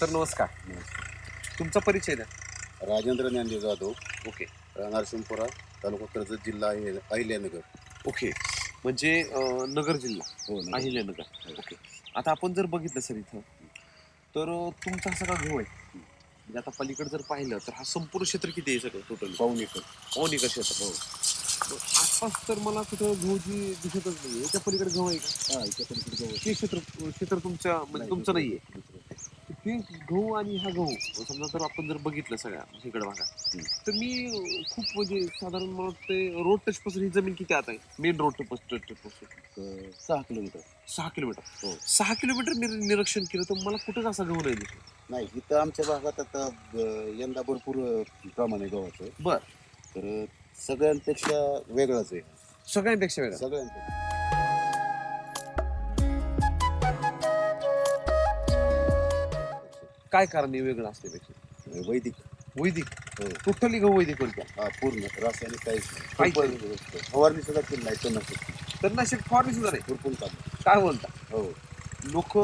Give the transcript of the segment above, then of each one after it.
Sir नमस्कार. तुमचा परिचय द्या. राजेंद्र ज्ञानदेव जाधव. ओके. राहणार शिंपोरा तालुका कर्जत जिल्हा आहे अहिल्यानगर. ओके. म्हणजे अं, नगर जिल्हा. हो ना. अहिल्यानगर. ओके. आता आपण जर बघितलं सर इथं तर अं, तुमचा हा सगळा गहू आहे? म्हणजे आता पलीकडे जर पाहिलं तर हा संपूर्ण क्षेत्र किती आहे सगळं टोटल पाऊन एकर. पाऊन एकर क्षेत्र हो. आसपास तर मला कुठं गहू जी दिसतच नाही याच्या पलीकडे गहू आहे का? हा इथे पलीकडे जवळ. ते क्षेत्र क्षेत्र तुमच्या म्हणजे नाही, तुमचं नाहीये. ते गहू आणि हा गहू समजा जर आपण जर बघितलं सगळ्या इकडे भागात. तर मी खूप म्हणजे साधारण मला वाटतं रोड टच पासून ही जमीन किती आता आहे? मेन रोड टच पासून एक, सहा किलोमीटर. सहा किलोमीटर. हो. सहा किलोमीटर निर- निरीक्षण केलं तर मला कुठंच असा गहू नाही दिसला नाही इथं आमच्या भागात आता यंदा भरपूर प्रमाण आहे. गव्हाचं बर. तर सगळ्यांपेक्षा वेगळाच आहे. सगळ्यांपेक्षा वेगळा. सगळ्यांपेक्षा. काय कारण आहे वेगळं असण्यापेक्षा वैदिक. वैदिक? हो. टोटली गहू वैदिक कोणत्या हा पूर्ण. रासायनिक काहीच नाही. काहीच फवारणी- फवारणी सुद्धा केली नाही त्यांना तर नाशिक फवारणी सुद्धा नाही? भरपूर चालू काय बोलता? हो. लोक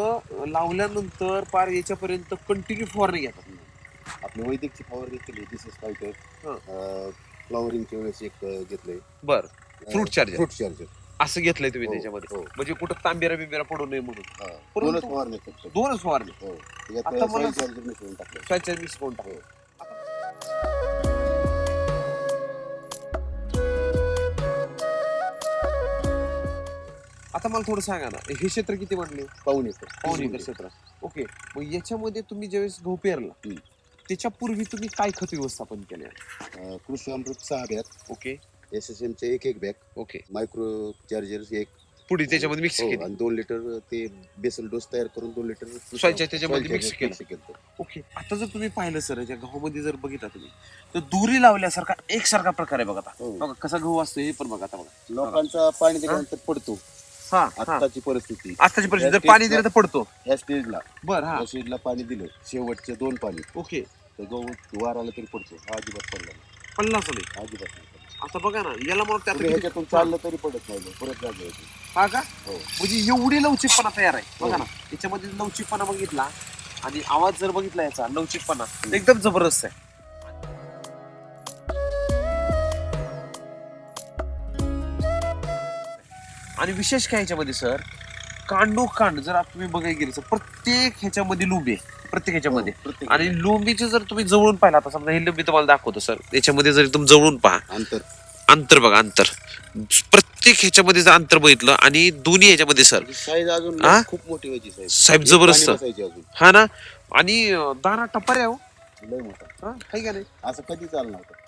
लावल्यानंतर पार याच्यापर्यंत कंटिन्यू फवारणी घेतात. आपली वैदिकची फवारणी केली दिसेस हं. फायटर फ्लॉवरिंगच्या वेळेस एक अं, घेतलंय. बर. फ्रूट चार्जर फ्रूट चार्जर असं घेतलंय तुम्ही हो, त्याच्यामध्ये. हो. म्हणजे कुठं तांबेरा बिंबेरा पडू नये म्हणून. हा, परंतु- दोनच फवारणी फक्त. दोनच फवारणी हो आता त्याच्यात मला- soil charger मिसळून टाकलं. स्वच्छ मिक्स करून टाकलं. आता मला थोडं सांगा ना हे क्षेत्र किती म्हटले? पाऊन एकर. पाऊन एकर क्षेत्र. ओके. मग याच्यामध्ये तुम्ही ज्यावेळेस गहू पेरला हम्म. त्याच्यापूर्वी तुम्ही काय खत व्यवस्थापन केले? कृषी अमृत सहा बॅग ओके. एस एस एमचे एक एक बॅग. ओके. मायक्रो चार्जर एक. पुढे त्याच्यामध्ये मिक्स हो, केले. आणि दोन लिटर ते बेसल डोस तयार करून दोन लिटर त्याच्यामध्ये mix केलं. ओके. आता जर तुम्ही पाहिलं सर या गव्हामध्ये जर बघितला तुम्ही तर दुरी लावल्यासारखा एकसारखा प्रकार आहे बघा आता. हो. बघा कसा गहू असतो हे पण बघा आता बघा. लोकांचा पाणी दिल्यानंतर पडतो. हा आत्ताची परिस्थिती. आताची परिस्थिती जर पाणी दिलं तर पडतो. ह्या स्टेजला बर हा. या स्टेजला पाणी दिलं. शेवटचे दोन पाणी. ओके. तर गहू वार आला तरी पडतो. हा अजिबात पडला नाही. पन्नास अजिबात नाही. आता बघा ना याला मला किती- ह्याच्यातून चाललं तरी पडत नाही परत जागे हा का? हो. म्हणजे एवढी लवचिकपणा तयार आहे. बघा हो. ना त्याच्यामध्ये लवचिकपणा बघितला आणि आवाज जर बघितला याचा लवचिकपणा एकदम जबरदस्त आहे. आणि विशेष काय ह्याच्यामध्ये सर? कांडोकांड जर आता तुम्ही बघायला गेले तर प्रत्येक ह्याच्यामध्ये लुंबी. आहे प्रत्येक ह्याच्यामध्ये हो, प्रत्येक आणि लुंबीचे जर तुम्ही जवळून पाहिला आता समजा हे लुंबी तुम्हाला दाखवतो सर. याच्यामध्ये जर एकदम जवळून पहा. अंतर. अंतर बघा अंतर. प्रत्येक ह्याच्यामध्ये जर अंतर बघितलं आणि दोन्ही ह्याच्यामध्ये सर. साईज अजून हा? खूप मोठी व्हायची साईज साहेब जबरदस्त. अजून. हा ना? आणि दाना टप्पर आहे हो. लय मोठा. हा आहे का नाही? असं कधी चालणार? होतं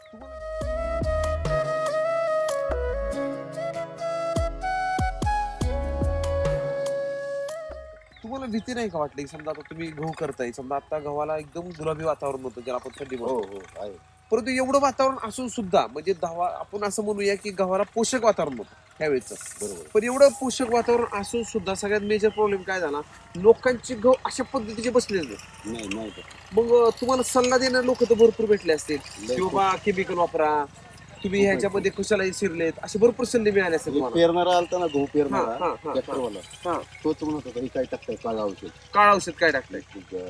तुम्हाला भीती नाही का वाटली? समजा आता तुम्ही गहू करताय समजा आता गव्हाला एकदम गुलाबी वातावरण होतं ज्याला आपण थंडी हो म्हणतो. हो आहे. परंतु एवढं वातावरण असून सुद्धा म्हणजे दहा आपण असं म्हणूया की गव्हाला पोषक वातावरण होतं त्यावेळेचं बरोबर. पण एवढं पोषक वातावरण असून सुद्धा सगळ्यात मेजर प्रॉब्लेम काय झाला? लोकांची गहू अशा पद्धतीचे बसलेच नाही नाही नाही. तर. मग अं, तुम्हाला सल्ला देणारे लोक तर भरपूर भेटले असतील. लय की बाबा केमिकल वापरा तुम्ही ह्याच्यामध्ये कशाला शिरलेत असे भरपूर सल्ले मिळाले असतील म्हणजे तुम्हाला. पेरणारा आलता ना गहू हा, पेरणारा हा, हा, ट्रॅक्टरवाला हा. तोच म्हणत होता ही काय टाकताय काळा औषध? काळ औषध काय टाकताय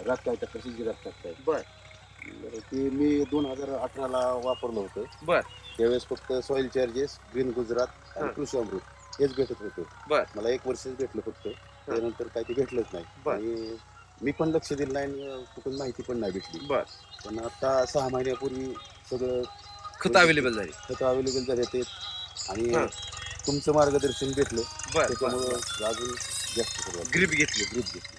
रात काय टाकताय शिजी रात टाकताय. बर. बरं, ते मी दोन हजार अठराला वापरलं होतं. बर. त्यावेळेस फक्त सॉइल चार्जेस ग्रीन गुजरात आणि हा. कृषी अमृत हेच भेटत होतं. बर. मला एक वर्षच भेटलं फक्त. त्यानंतर काय ते भेटलंच नाही. बर. आणि मी पण लक्ष दिलं नाही आणि कुठून माहिती पण नाही भेटली. बर. पण आता सहा महिन्यापूर्वी सगळं खत अवेलेबल झाली. खतं अवेलेबल झाले ते आणि हा. तुमचं मार्गदर्शन भेटलं बर त्याच्यामुळं अजून जास्त सुरुवात ग्रीप घेतली. ग्रुप घेतली.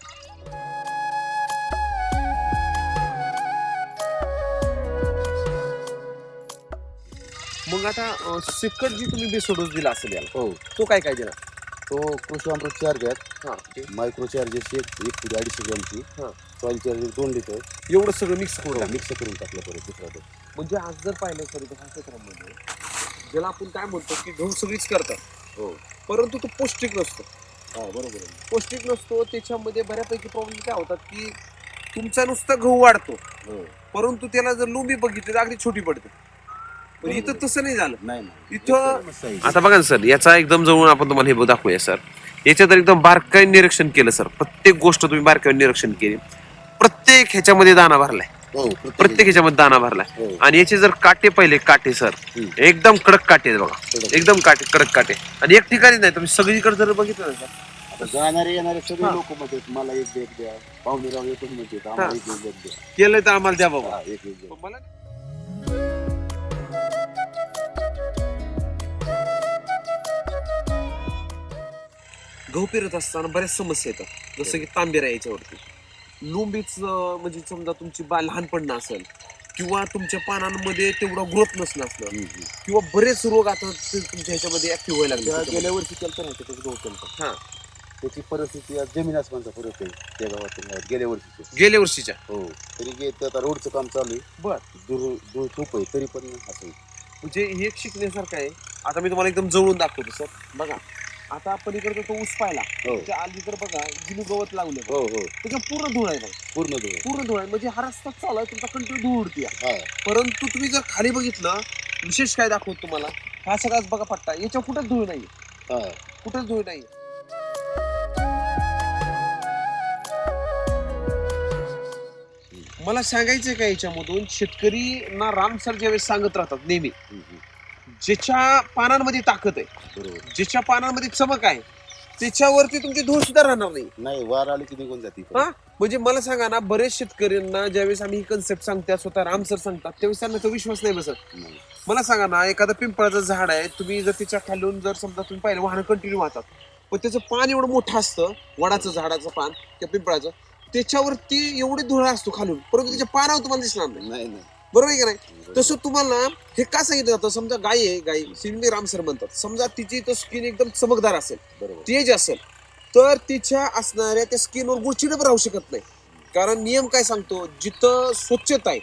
मग आता अं, सेकंड जी तुम्ही बेस डोस दिला असेल याला हो. तो काय काय दिला? तो कृषी अमृत चार बॅग हा. मायक्रो चार्जेस एक एक पुढे अडीचशे ग्रॅमची. हा. सॉइल चार्जेस दोन लिटर एवढं सगळं मिक्स करून मिक्स करून टाकलं परत दुसरा डोस. म्हणजे आज जर पाहिलं सर ह्या क्षेत्रामध्ये ज्याला आपण काय म्हणतो की गहू सगळीच करतात. हो. परंतु तो पौष्टिक नसतो. हा बरोबर आहे. पौष्टिक नसतो त्याच्यामध्ये बऱ्यापैकी प्रॉब्लेम काय होतात की तुमचा नुसता गहू वाढतो. हो. परंतु त्याला जर लुंबी बघितली तर अगदी छोटी पडते. पण इथं तसं नाही झालं. नाही नाही. इथं-. आता बघा ना सर याचा एकदम जवळून आपण तुम्हाला हे दाखवूया सर. याच्यात एकदम बारकाईने निरीक्षण केलं सर. प्रत्येक गोष्ट तुम्ही बारकाईने निरीक्षण केली. प्रत्येक ह्याच्यामध्ये दाना भरलाय. हो प्रत्येक ह्याच्यामध्ये दाना भरलाय. हो. आणि याचे जर काटे पहिले काटे सर. एकदम कडक काटे आहेत बघा. एकदम काटे कडक काटे. आणि एक ठिकाणी नाही तुम्ही सगळीकडे जर बघितलं ना सर. जाणारे येणारे सगळे हा. लोक म्हणतात मला एक द्या. पाहुणे राव येतच म्हणतात आम्हाला एक द्या. तर आम्हाला द्या बाबा. हा, एक एक द्या. मला गहू पेरत असताना बऱ्याच समस्या येतात. जसं की तांबेरा याच्यावरती. लुंबीच म्हणजे समजा तुमची बा लहानपण असेल किंवा तुमच्या पानांमध्ये तेवढा ग्रोथ नसणं असलं. किंवा बरेच रोग आता ते तुमच्या ह्याच्यामध्ये ऍक्टिव्ह व्हायला लागले गेल्या वर्षी केलं नाही त्याच्यात गहू केलं हा. त्याची परिस्थिती आज जमीन आसमानचा फरक आहे त्या गावात गेल्या वर्षीचे. गेल्या वर्षीच्या. हो तरी गे ते आता रोडचं काम चालू आहे. बर. दूर दूर खूप आहे तरी पण असं. म्हणजे हे एक शिकण्यासारखं आहे. आता मी तुम्हाला एकदम जवळून दाखवतो सर. बघा. आता आपण इकडे तो ऊस पाहिला. हो. त्या अलीकडे बघा जिलू गवत लावलं हो हो. त्याच्या पूर्ण धूळ आहे बघा. पूर्ण दूर पूर्ण धूळ आहे. म्हणजे हा रस्ता चालू आहे तुमचा कंटिन्यू धूळ उडते हा. परंतु तुम्ही जर खाली बघितलं विशेष काय दाखवतो तुम्हाला हा सगळाच बघा पट्टा. याच्या कुठंच धूळ नाही हा. कुठंच धूळ नाही मला सांगायचं का याच्यामधून शेतकरी ना राम सर ज्यावेळेस सांगत राहतात नेहमी हम्म, हम्म. ज्याच्या पानांमध्ये ताकद आहे. बरोबर. ज्याच्या पानांमध्ये चमक आहे त्याच्यावरती तुमची धूळ सुद्धा राहणार नाही. नाही वार आली की निघून जाते. हा? म्हणजे मला सांगा ना बरेच शेतकऱ्यांना ज्यावेळेस आम्ही ही कन्सेप्ट सांगतात स्वतः राम सर सांगतात त्यावेळेस त्यांना तो विश्वास नाही बसत. नाही. मला सांगा ना एखादं पिंपळाचं झाड आहे तुम्ही जर त्याच्या खालून जर समजा तुम्ही पाहिलं वाहन कंटिन्यू वाहतात. पण त्याचं पान एवढं मोठं असतं वडाचं झाडाचं पान किंवा पिंपळाचं त्याच्यावरती एवढी धुळा असतो खालून परंतु त्याच्या पानावर तुम्हाला दिसणार नाही. नाही नाही. बरोबर आहे की नाही. तसं तुम्हाला हे का सांगितलं जातं? समजा गाय आहे गाय सिंधी राम सर म्हणतात. समजा तिची तो स्किन एकदम चमकदार असेल तेज असेल तर तिच्या असणाऱ्या त्या स्किनवर गुचिडप राहू शकत नाही. कारण नियम काय सांगतो? जिथं स्वच्छता आहे.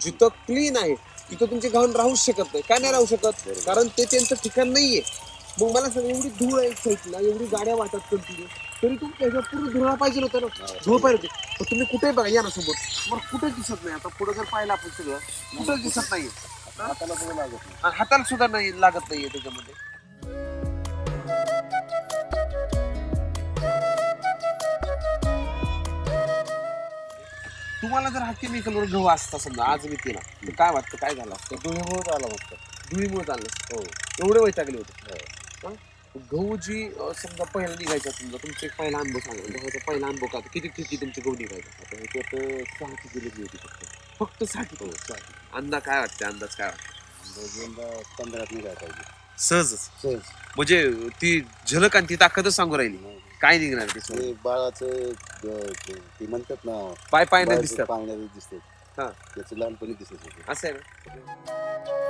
जिथं क्लीन आहे तिथं तुमचे घाण राहूच शकत नाही. काय नाही राहू शकत. कारण ते त्यांचं ठिकाण नाहीये. मग मला सांग एवढी धूळ आहे साईडला एवढी गाड्या वाटत कंटिन्यू तरी तुमच्या ह्याच्यावर पूर्ण धुळा पाहिजे होतं ना. धूळ पाहिजे होती. पण तुम्ही कुठे बघा या ना सोबत तुम्हाला कुठेच दिसत नाही. आता पुढे जर पाहिलं आपण सगळं कुठंच दिसत नाहीये हाताला सुद्धा लागत नाही. आणि हाताला सुद्धा नाही लागत नाहीये त्याच्यामध्ये. तुम्हाला जर हा केमिकलवर गहू असता समजा आज मी केला तर काय वाटतं? काय झालं असतं? धुळीमुळेच आला मस्त धुळीमुळे असतं. हो. एवढे वैतागले होते? गहू जी समजा पहिला निघायचा समजा तुमचा पहिला अनुभव सांगा. गव्हाचा पहिला अनुभव का किती किती तुमचे गहू निघायचा? आता ह्याच्यात सहा ती गेलेली होती फक्त? फक्त साठी हो सहा अंदाज काय वाटते अंदाज काय वाटतं दोनदा पंधरात निघायला पाहिजे. सहजच. सहज. म्हणजे ती झलक आणि ती ताकदच सांगू राहिली. नाही. काय निघणार ते बाळाचं ते म्हणतात ना पाय पाय नाही दिसतात पाण्यात दिसते हा. त्याचं लहानपणी दिसत होते. असं आहे ना?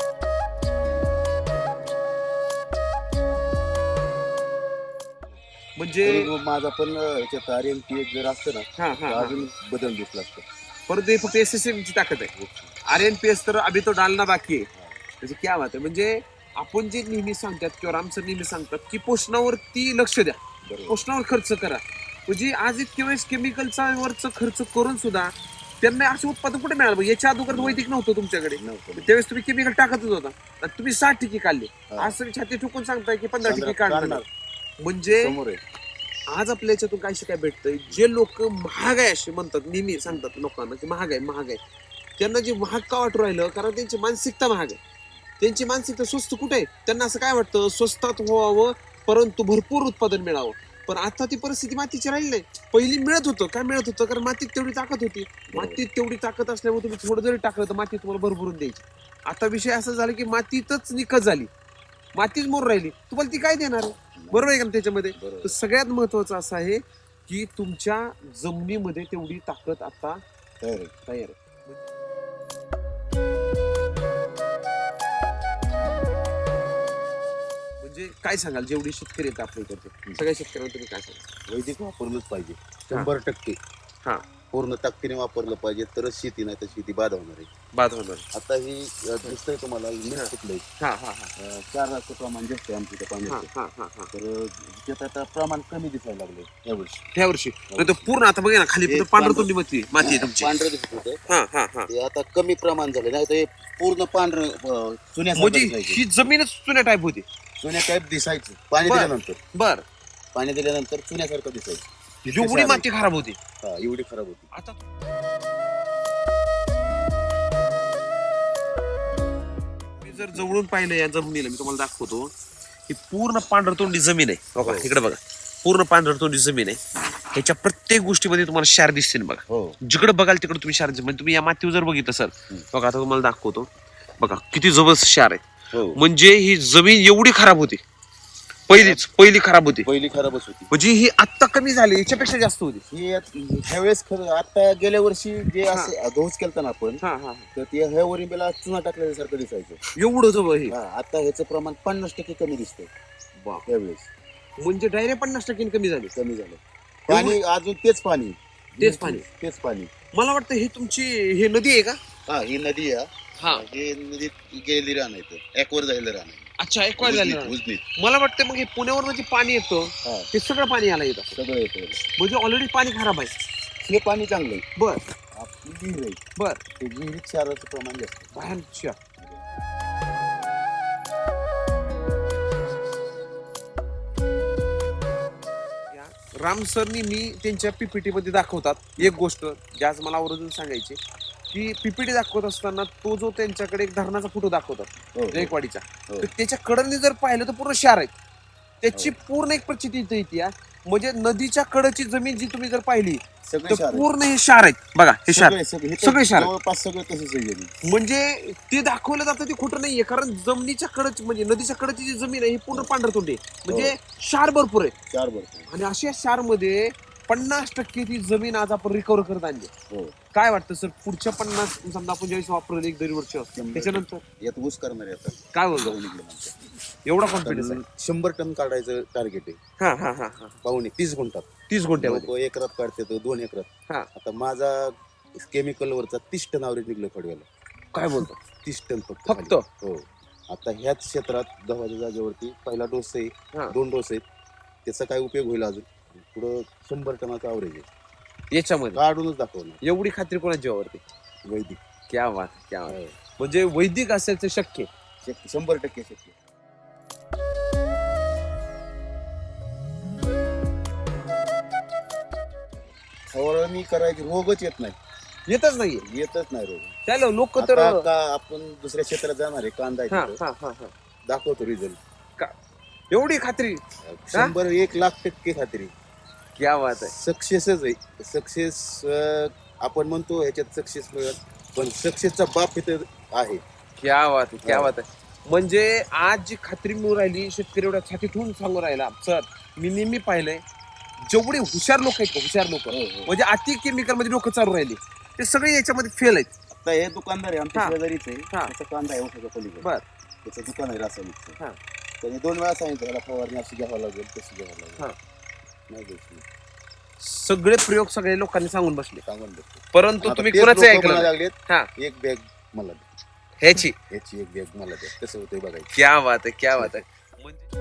म्हणजे माझा पण ह्याच्यात आर एम पी जर असतं ना हा हा तर हा. अजून बदल दिसला असतं. परंतु हे फक्त एस एस ची ताकद आहे. आर एन पी एस तर अभि तो डालना बाकी आहे. म्हणजे क्या बात आहे. म्हणजे आपण जे नेहमी सांगतात किंवा रामसर नेहमी सांगतात की पोषणावरती लक्ष द्या. बरोबर. पोषणावर खर्च करा. म्हणजे आज इतके वेळेस केमिकलचा वरच खर्च करून सुद्धा त्यांना असं उत्पादन कुठे मिळालं? याच्या अगोदर वैदिक नव्हतं तुमच्याकडे. नव्हतं. त्यावेळेस तुम्ही केमिकल टाकतच होता. आणि तुम्ही साठ ठिकी काढले. हा. आज तुम्ही छाती ठोकून सांगताय की पंधरा काढणार. काढणार. म्हणजे समोर आहे. आज आपल्या याच्यातून काय शिकाय भेटतंय? जे लोक महाग आहे असे म्हणतात नेहमी सांगतात लोकांना की महाग आहे महाग आहे. त्यांना जे महाग का वाटू राहिलं? कारण त्यांची मानसिकता महाग आहे. त्यांची मानसिकता स्वस्त कुठे आहे? त्यांना असं काय वाटतं? स्वस्तात व्हावं परंतु भरपूर उत्पादन मिळावं. पण आता ती परिस्थिती मातीची राहिली नाही. पहिली मिळत होतं. काय मिळत होतं? कारण मातीत तेवढी ताकद होती. मातीत तेवढी ताकद असल्यामुळे तुम्ही थोडं जरी टाकलं तर माती तुम्हाला भरभरून द्यायची. आता विषय असा झाला की मातीतच निकत झाली. मातीच मोर राहिली. तुम्हाला ती काय देणार? आहे? बरोबर आहे का त्याच्यामध्ये? तर सगळ्यात महत्वाचं असं आहे की तुमच्या जमिनीमध्ये तेवढी ताकद आता तयार आहे. तयार आहे. म्हणजे काय सांगाल? जेवढी शेतकरी आहेत आपल्या इकडचे सगळ्या शेतकऱ्यांना तुम्ही काय सांगाल? वैदिक वापरलंच पाहिजे. शंभर टक्के. हा. पूर्ण ताकदीने वापरलं पाहिजे तरच शेती नाही तर शेती बाद होणार आहे. बाद होणार आता ही अं, दिसतंय तुम्हाला ही मीठ सुटलंय हा हा हा. अं, चार राचं प्रमाण जास्त आहे आमच्या इथं हा पाण्याचं. हा हा हा तर त्यात आता प्रमाण कमी दिसायला लागले यावर्षी ह्या वर्षी? नाही तर पूर्ण आता बघा ना खाली हे पांढर तुंडी माती माती आहे तुमची. पांढरं दिसत होतं हा हा हा. ते आता कमी प्रमाण झाले नाही तर हे पूर्ण पांढरं अं, चुन्यासारखं म्हणजे दिसायचं. ही जमीनच चुन्या टाईप होती. चुन्या टाईप दिसायचं. पाणी बरं. दिल्यानंतर. बर. पाणी दिल्यानंतर चुन्यासारखं दिसायचं. एवढी माती खराब होती. एवढी खराब होती. आता मी जर जवळून पाहिलं या जमिनीला मी तुम्हाला दाखवतो. ही पूर्ण पांढरतोंडी जमीन आहे. बघा हो. इकडे बघा. पूर्ण पांढरतोंडी जमीन आहे. ह्याच्या प्रत्येक गोष्टीमध्ये तुम्हाला शार दिसतील बघा. हो. जिकडे बघाल तिकडे तुम्ही शार दिसतील. म्हणजे तुम्ही या मातीवर जर बघितलं सर बघा आता तुम्हाला दाखवतो. बघा किती जबरदस्त शार आहे. हो. म्हणजे ही जमीन एवढी खराब होती. पहिलीच पहिली खराब होती. पहिली खराबच होती. म्हणजे ही आत्ता कमी झाली याच्यापेक्षा जास्त होती. ही आत- ह्यावेळेस खरं आता गेल्या वर्षी जे असं घोष केलता ना आपण हा हा तर ते ह्या वरिंबेला चुना टाकल्यासारखं दिसायचं. एवढं जवळ हे? हा, आता ह्याचं प्रमाण पन्नास टक्के कमी दिसतंय. त्यावेळेस म्हणजे डायरेक्ट पन्नास टक्के कमी झाली. कमी झालं. पाणी अजून तेच पाणी. तेच पाणी. तेच पाणी. मला वाटतं ही तुमची हे नदी आहे का? हा ही नदी आहे. हा. हे नदीत गेलेली रान आहे ऍकवर झालेलं रान आहे. अच्छा एक उजनीत, झालं उजनीत. मला वाटतं मग हे पुण्यावरनं जे पाणी येतं हा. ते सगळं पाणी आलं येतं. सगळं येतं म्हणजे ऑलरेडी पाणी खराब आहे. हे पाणी चांगलं आहे. बर. आपली विहीर आहे बर. ते विहिरीत क्षाराचं प्रमाण जास्त आहे. भयानक राम सरनी मी त्यांच्या पीपीटी मध्ये दाखवतात एक गोष्ट जी आज मला आवर्जून सांगायची. की पीपीटी दाखवत असताना तो जो त्यांच्याकडे एक धरणाचा फोटो दाखवतात हो, हो. लेकवाडीचा हो. तर त्याच्या कडनी जर पाहिलं तर पूर्ण शार आहे त्याची पूर्ण एक प्रचिती इथे येते हा. म्हणजे नदीच्या कडची जमीन जी तुम्ही जर पाहिली सगळे तर. पूर्ण हे शार आहेत बघा हे शार सगळे सगळे हे तर सगळे क्षार आहे. जवळपास सगळं तसंच आहे जमीन. म्हणजे ते दाखवलं जातं ते खोटं नाहीये कारण जमिनीच्या कडच म्हणजे नदीच्या कडची जी जमीन आहे ही पूर्ण पांढरतोंडी आहे म्हणजे क्षार भरपूर आहे चार आणि अशा क्षारमध्ये पन्नास टक्के ती जमीन आज आपण रिकवर करत आणली. हो. काय वाटतं सर? पुढच्या पन्नास समजा आपण ज्यावेळेस वापरलं एक दरी वर्ष त्याच्यानंतर? यात ऊस करणार आहे आता. काय बोलतो. एवढा कॉन्फिडन्स आहे. शंभर टन काढायचं टार्गेट आहे. हा हा हा हा. पाहुणे तीस गुंठात तीस लोकं एकरात काढते दोन एकरात हा. आता माझा केमिकल वरचा तीस टन आवरेज निघलं खडव्याला. काय बोलतो? तीस टन फक्त फक्त? हो. आता ह्याच क्षेत्रात गव्हाच्या जागेवरती पहिला डोस आहे. दोन डोस आहेत. त्याचा काय उपयोग होईल अजून? पुढं शंभर टनाचा आवरेज आहे. याच्यामध्ये? काढूनच दाखवणार. एवढी खात्री कोणाच्या जीवावरती वैदिक. क्या बात क्या बात हो. म्हणजे वैदिक असेल तर शक्य. शक्य- शंभर टक्के शक्य. फवारणी करायची रोगच येत नाही. येतच नाहीये. येतच नाही रोग. त्याला लोक तर आता का आपण दुसऱ्या क्षेत्रात जाणार आहे कांदा आहे हा तिथं. हा हा हा. दाखवतो रिझल्ट एवढी खात्री. शंभर एक लाख टक्के खात्री. क्या बात आहे सक्सेसच आहे सक्सेस आपण म्हणतो ह्याच्यात सक्सेस मिळत पण सक्सेसचा बाप इथं आहे क्या बात आहे क्या. बात आहे म्हणजे आज जी खात्री मिळून राहिली शेतकरी एवढ्या छाती ठेवून सांगू राहिला सर मी नेहमी पाहिलंय जेवढे हुशार लोक आहेत का, हुशार लोक हो, हो. म्हणजे अति केमिकलमध्ये लोक चालू राहिली ते सगळे याच्यामध्ये फेल आहेत आता हे दुकानदार आहे आमच्या हा. शेजारीच आहे हा. त्याचा कांदा आहे ओठाच्या पलीकडे बर त्याचं दुकान आहे रासायनिकचं हा. त्याने दोन वेळा सांगितलं त्याला फवारणी अशी घ्यावं लागेल तशी घ्यावं हा. लागेल नाही. सगळे प्रयोग सगळे लोकांनी सांगून बसले सांगून देतो. परंतु तुम्ही कुणाचं ऐकलं. लागलेत हा एक बॅग मला ह्याची याची एक बॅग मला द्या कसं होतंय बघायचं क्या बात आहे क्या बात आहे म्हणजे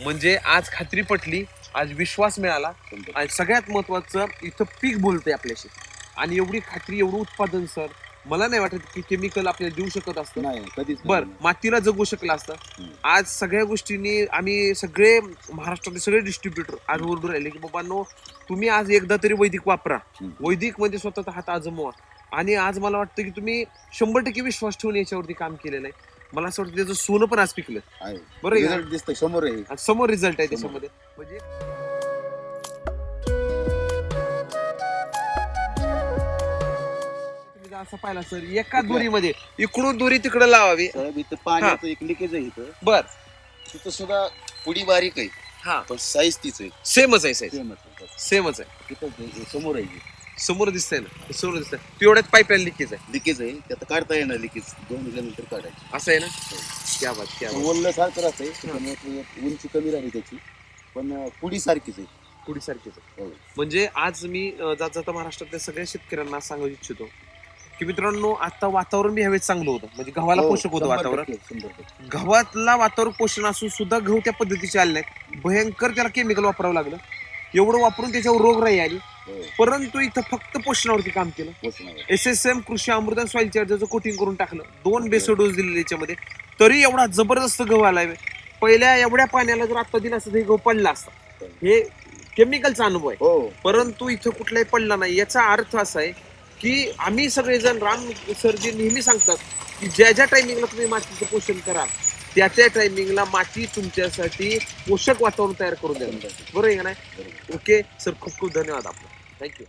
म्हणजे आज खात्री पटली आज विश्वास मिळाला शंभर. आणि सगळ्यात महत्वाचं इथं पीक बोलतंय आपल्याशी आणि एवढी खात्री एवढं उत्पादन सर मला नाही वाटत की केमिकल आपल्याला देऊ शकत असतं नाही नाही, कधीच बर नाही. मातीला जगू शकलं असतं हम्म. आज सगळ्या गोष्टींनी आम्ही सगळे महाराष्ट्रातले सगळे डिस्ट्रीब्युटर आज ओरडून राहिले की बाबांनो तुम्ही आज एकदा तरी वैदिक वापरा हम्म. वैदिकमध्ये स्वतःचा हात आजमवा आणि आज मला वाटतं की तुम्ही शंभर टक्के विश्वास ठेवून याच्यावरती काम केलेलं आहे मला असं वाटतं त्याचं सोनं पण आज पिकलं आहे बरं आहे? रिझल्ट दिसतंय समोर आहे आणि समोर रिझल्ट आहे. त्याच्यामध्ये म्हणजे जर असं पाहिला सर एका दोरीमध्ये. इकडून दोरी तिकडे लावावी. साहेब इथं पाण्याचं एक लिकेज आहे इथं. बर. तिथं सुद्धा पुडी बारीक आहे. हा. पण साईज तीच आहे. सेमच आहे साईज Same आहे. सेमच आहे. तिथं हे समोर आहे. समोर दिसतंय ना? समोर दिसतंय. तेवढ्यात पाईपलाईन लिकेज आहे. लिकेज आहे. त्यात काढता येणार लिकेज दोन महिन्यानंतर काढायची. असं आहे ना? क्या बात क्या बात. ओललं सारखं राहतंय. त्याच्यामुळे ते उंची कमी राहिली त्याची. पण अं, पुडी सारखीच आहे. पुढी सारखीच आहे. हो. म्हणजे आज मी अं, जात जाता महाराष्ट्रातल्या सगळ्या शेतकऱ्यांना सांगू इच्छितो की मित्रांनो आता वातावरण बी ह्यावेळेस चांगलं होतं. म्हणजे गव्हाला हो, पोषक होतं शंभर वातावरण. टक्के, शंभर टक्के. गव्हातला वातावरण पोषण असून सुद्धा गहू त्या पद्धतीचे आले नाहीत. भयंकर त्याला केमिकल वापरावं लागलं. एवढं वापरून त्याच्यावर रोगराई आली. हो, परंतु इथं फक्त पोषणावरती काम केलं. एस एस एम कृषी अमृत सॉइल चार्जरचं कोटिंग करून टाकलं. दोन बेसो डोस दिलेले याच्यामध्ये. तरी एवढा जबरदस्त गहू आलाय पहिल्या एवढ्या पाण्याला जर आता दिला असतं तर हे गहू पडला असता. हे. केमिकलचा अनुभव आहे. हो. परंतु इथं कुठलाही पडला नाही. याचा अर्थ असा आहे की आम्ही सगळेजण राम सरजी नेहमी सांगतात की ज्या ज्या टायमिंगला तुम्ही मातीचं पोषण कराल त्या त्या टायमिंगला माती तुमच्यासाठी पोषक वातावरण तयार करून द्या बरोबर आहे का नाही? ओके सर खूप खूप धन्यवाद आपलं. थँक्यू